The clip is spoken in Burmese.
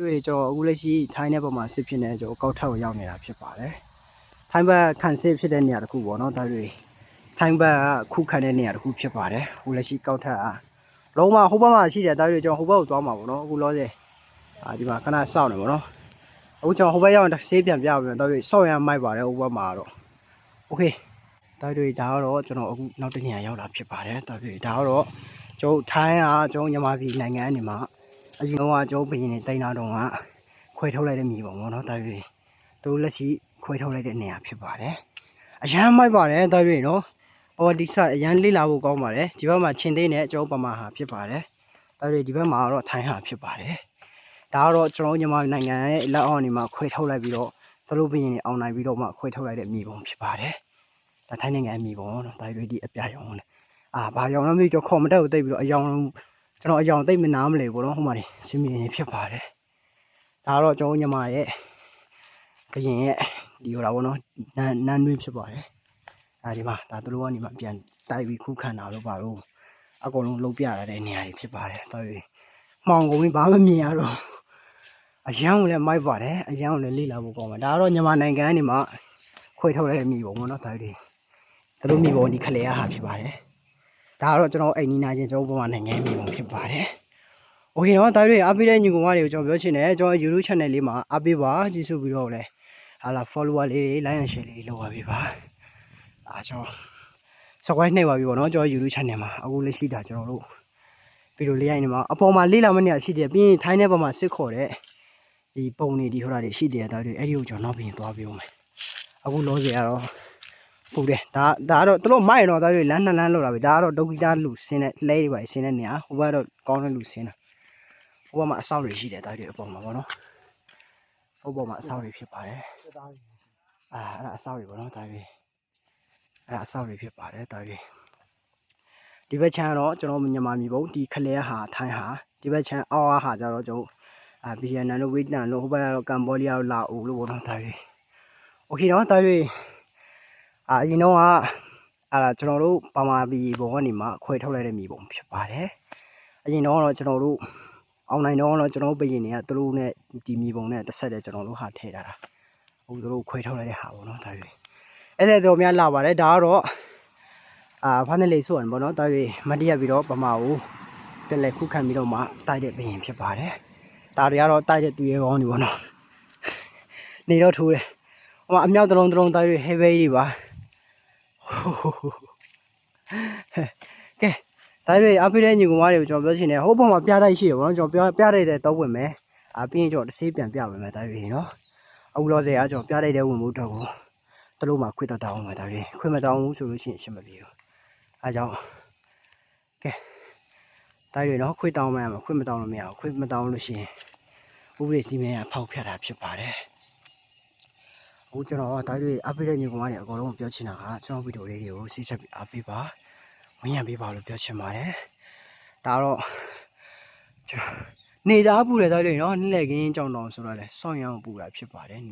တွေ့ကျွန်တော်အခုလက်ရှိထိုင်းတဲ့ပုံမှာစစ်ဖြစ်နေကျွန်တော်ကောက်ထက်ကိုရောက်နေတာဖြစ်ပါတယ်ထိုင်းဘက်ခံစစ်ဖြစ်တဲ့နေရာတစ်ခုပေါ့နော်ဒါတွေ့ထိုင်းဘက်ကခုခံတဲ့နေရာတစ်ခုဖြစ်ပါတယ်အခုလက်ရှိကောက်ထက်အားလုံးဝဟိုဘက်မှာရှိတယ်ဒါတွေ့ကျွန်တော်ဟိုဘက်ကိုသွားမှာပေါ့နော်အခုလောဆယ်အာဒီမှာခဏစောင့်နေပေါ့နော်အခုကျွန်တော်ဟိုဘက်ရောက်ရင်ဆေးပြန်ပြပါမယ်ဒါတွေ့စောင့်ရမိုက်ပါတယ်ဟိုဘက်မှာတော့โอเคဒါတွေ့ဒါကတော့ကျွန်တော်အခုနောက်တစ်နေရာရောက်လာဖြစ်ပါတယ်ဒါတွေ့ဒါကတော့ကျွန်တော်ထိုင်းကကျွန်တော်ညီမပြည်နိုင်ငံအနေမှာ အရင်ကကျုပ်ဘရင်နေတိုင်တာတော့ကခွဲထုတ်လိုက်တဲ့မြေပုံပေါ့နော်တာရွေသူလက်ရှိခွဲထုတ်လိုက်တဲ့နေရာဖြစ်ပါတယ်အရန်မိုက်ပါတယ်တာရွေနော်အော်ဒီစအရန်လေးလာဖို့ကောင်းပါတယ်ဒီဘက်မှာချင်းသိန်းနဲ့ကျုပ်ပမာဟာဖြစ်ပါတယ်တာရွေဒီဘက်မှာတော့ထိုင်းဟာဖြစ်ပါတယ်ဒါကတော့ကျွန်တော်ညီမနိုင်ငံရဲ့လက်အောက်နေမှာခွဲထုတ်လိုက်ပြီးတော့သူတို့ဘရင်နေအောင်နိုင်ပြီးတော့မှခွဲထုတ်လိုက်တဲ့မြေပုံဖြစ်ပါတယ်ဒါထိုင်းနိုင်ငံအမြေပုံနော်တာရွေဒီအပြာရောင်လေအာဘာရောင်လဲမသိကျွန်တော်ခေါ်မတက်ကိုတိတ်ပြီးတော့အယောင် ကျွန်တော်အယောင်သိမ့်မနားမလဲဘူးတော့ဟိုမှာနေစင်မီနေဖြစ်ပါတယ်ဒါတော့ကျွန်တော်ညီမရဲ့ကရင်ရဲ့ဒီဟိုတာဘောနော်နန်းနန်းတွင်းဖြစ်ပါတယ်အဲဒီမှာဒါသူတို့ကနေမှပြန်တိုက်ပြီးခုခံတာလို့ပါတော့အကုန်လုံးလုံးပြရတဲ့နေရာတွေဖြစ်ပါတယ်တော်ပြီမှောင်ကုန်ပြီးဘာမှမမြင်ရတော့အရန်ကိုလည်းမိုက်ပါတယ်အရန်ကိုလည်းလိလာဖို့ကောင်းပါဒါကတော့မြန်မာနိုင်ငံကနေမှခွေထုတ်လိုက်တဲ့မိဘပေါ့နော်ဒါတွေသူတို့မိဘဒီခလေရဟာဖြစ်ပါတယ် ဒါကတော့ကျွန်တော်အိမ်နီးနားချင်းကျွန်တော်ဘဝနိုင်ငံမြေပုံဖြစ်ပါတယ်။ Okay တော့ဒါတွေအားပေးတဲ့ညီကောင်မတွေကိုကျွန်တော်ပြောချင်တယ်ကျွန်တော် YouTube channel လေးမှာအားပေးပါကြည့်စုပြီးတော့လည်းဟာလာ follower လေးတွေ like and share လေးလုပ်ပါပေးပါ။အားကျွန်တော် subscribe နှိပ်ပါပြီပေါ့နော်ကျွန်တော် YouTube channel မှာအခုလက်ရှိတာကျွန်တော်တို့ဗီဒီယိုလေးရိုက်နေမှာအပေါ်မှာလေးလာမနေရရှိတယ်ပြီးရင်ထိုင်းတဲ့ဘက်မှာစစ်ခေါ်တဲ့ဒီပုံတွေဒီဟိုတာတွေရှိတယ်ဒါတွေအဲ့ဒီကိုကျွန်တော်နောက်ပြီးသွားပြအောင်မယ်။အခုလောဆယ်ကတော့ ဟုတ်တယ်ဒါဒါကတော့သူတို့မိုက်တော့ဒါတွေလမ်းနှစ်လမ်းလောက်လာပြီဒါကတော့ဒုက္ခိတလူဆင်းတဲ့လဲတွေပါဆင်းတဲ့နေရာဟိုဘက်တော့ကောင်းတဲ့လူဆင်းတာဟိုဘက်မှာအဆောက်တွေရှိတယ်ဒါတွေအပေါ်မှာပေါ့နော်ဟိုဘက်မှာအဆောက်တွေဖြစ်ပါတယ်အာအဲ့ဒါအဆောက်တွေပေါ့နော်ဒါတွေအဲ့ဒါအဆောက်တွေဖြစ်ပါတယ်ဒါတွေဒီဘက်ချမ်းကတော့ကျွန်တော်မြန်မာပြည်ပုံဒီခလဲဟာထိုင်းဟာဒီဘက်ချမ်းအောက်ဟာကြတော့ကျွန်တော်အာဗီယက်နမ်တို့ဝီယက်နမ်တို့ဟိုဘက်ကတော့ကမ်ဘောဒီးယားတို့လာအိုလို့ပေါ့နော်ဒါတွေโอเคနော်ဒါတွေ အာအရင်တော့ကအာကျွန်တော်တို့ပါမာဘီဘုံကနေမှခွဲထုတ်လိုက်တဲ့မြေပုံဖြစ်ပါတယ်အရင်တော့တော့ကျွန်တော်တို့အောင်နိုင်တော့တော့ကျွန်တော်တို့ဘယင်တွေကသူတို့နဲ့ဒီမြေပုံနဲ့တစ်ဆက်တည်းကျွန်တော်တို့ဟာထည့်ထားတာအခုသူတို့ခွဲထုတ်လိုက်တဲ့ဟာပေါ့နော်ဒါတွေအဲ့ဒါတော့များလာပါတယ်ဒါကတော့အာဖာနယ်လေးဆိုရင်ပေါ့နော်ဒါတွေမတည့်ရပြီးတော့ပမာကိုတက်လက်ခုခံပြီးတော့မှတိုက်တဲ့ဘယင်ဖြစ်ပါတယ်ဒါတွေကတော့တိုက်တဲ့သူရဲကောင်းတွေပေါ့နော်နေတော့ထိုးတယ်ဟိုမှာအမြောက်တစ်လုံးတစ်လုံးတိုက်ရ heavy တွေပါ ကဲဒါတွေအပိတဲ့ညီကောင်မတွေကိုကျွန်တော်ပြောချင်တယ်ဟိုဘက်မှာပြတိုက်ရှိတယ်ဗောနော်ကျွန်တော်ပြောပြတိုက်တဲ့တော့ဝင်မယ်အပြီးရင်ကျွန်တော်တစ်စေးပြန်ပြပေးမယ်ဒါတွေနော်အခုလောဆယ်ကကျွန်တော်ပြတိုက်တဲ့ဝင်မှုတော့ကိုတလို့မှခွင့်တော့တောင်းမယ်ဒါတွေခွင့်မတောင်းဘူးဆိုလို့ရှိရင်အရှင်းမပြေဘူးအဲကြောင့်ကဲဒါတွေနော်ခွင့်တောင်းမှရမှာခွင့်မတောင်းလို့မရဘူးခွင့်မတောင်းလို့ရှိရင်ဥပဒေစီမံရဖောက်ဖျက်တာဖြစ်ပါတယ် အခုကျွန်တော်ဒါတွေအားပေးတဲ့ညီကောင်မတွေအကုန်လုံးပြောချင်တာကကျွန်တော်ဗီဒီယိုလေးတွေကိုစီးချက်ပြီးအားပေးပါဝင်ရပေးပါလို့ပြောချင်ပါတယ်ဒါတော့ကျွန်တော်နေတာပူတယ်ဒါတွေနော်နေ့လည်ခင်းကြောင်တောင်ဆိုတော့လေစောင့်ရအောင်ပူတာဖြစ်ပါတယ်